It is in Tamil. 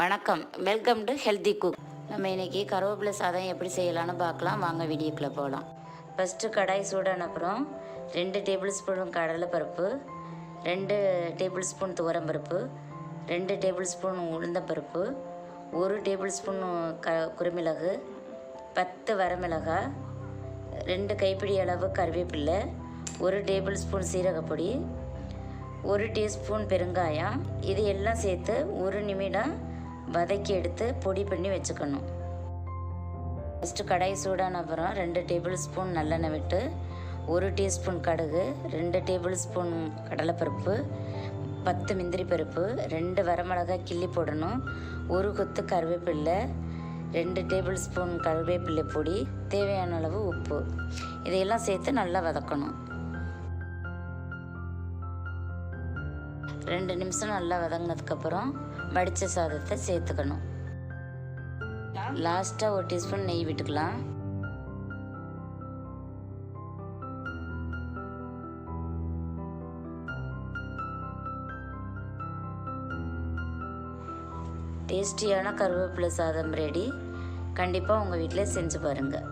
வணக்கம். வெல்கம் டு ஹெல்தி குக் நம்ம இன்னைக்கு கருவேப்பிலை சாதம் எப்படி செய்யலாம்னு பார்க்கலாம். வாங்க வீடியோக்குள்ளே போகலாம் ஃபஸ்ட்டு கடாய் சூடான அப்புறம் ரெண்டு டேபிள் ஸ்பூன் கடலைப்பருப்பு ரெண்டு டேபிள் ஸ்பூன் துவரம்பருப்பு ரெண்டு டேபிள் ஸ்பூன் உளுந்தப்பருப்பு ஒரு டேபிள் ஸ்பூன் க குருமிளகு பத்து வரமிளகாய் ரெண்டு கைப்பிடி அளவு கருவேப்பில்லை ஒரு டேபிள் ஸ்பூன் சீரகப்பொடி ஒரு டீஸ்பூன் பெருங்காயம். இது எல்லாம் சேர்த்து ஒரு நிமிடம் வதக்கி எடுத்து பொடி பண்ணி வச்சுக்கணும். ஃபஸ்ட்டு கடாய் சூடான அப்புறம் ரெண்டு டேபிள் ஸ்பூன் நல்லெண்ணெய் விட்டு ஒரு டீஸ்பூன் கடுகு ரெண்டு டேபிள் ஸ்பூன் கடலைப்பருப்பு பத்து முந்திரி பருப்பு ரெண்டு வரமிளகாய் கிள்ளி போடணும் ஒரு கொத்து கருவேப்பில்லை ரெண்டு டேபிள் ஸ்பூன் கருவேப்பிலை பொடி தேவையான அளவு உப்பு. இதையெல்லாம் சேர்த்து நல்லா வதக்கணும். ரெண்டு நிமிஷம் நல்லா வதங்கினதுக்கப்புறம் வடித்த சாதத்தை சேர்த்துக்கணும். லாஸ்ட்டாக ஒரு டீஸ்பூன் நெய் விட்டுக்கலாம். டேஸ்டியான கருவேப்பிலை சாதம் ரெடி கண்டிப்பாக உங்கள் வீட்டில் செஞ்சு பாருங்கள்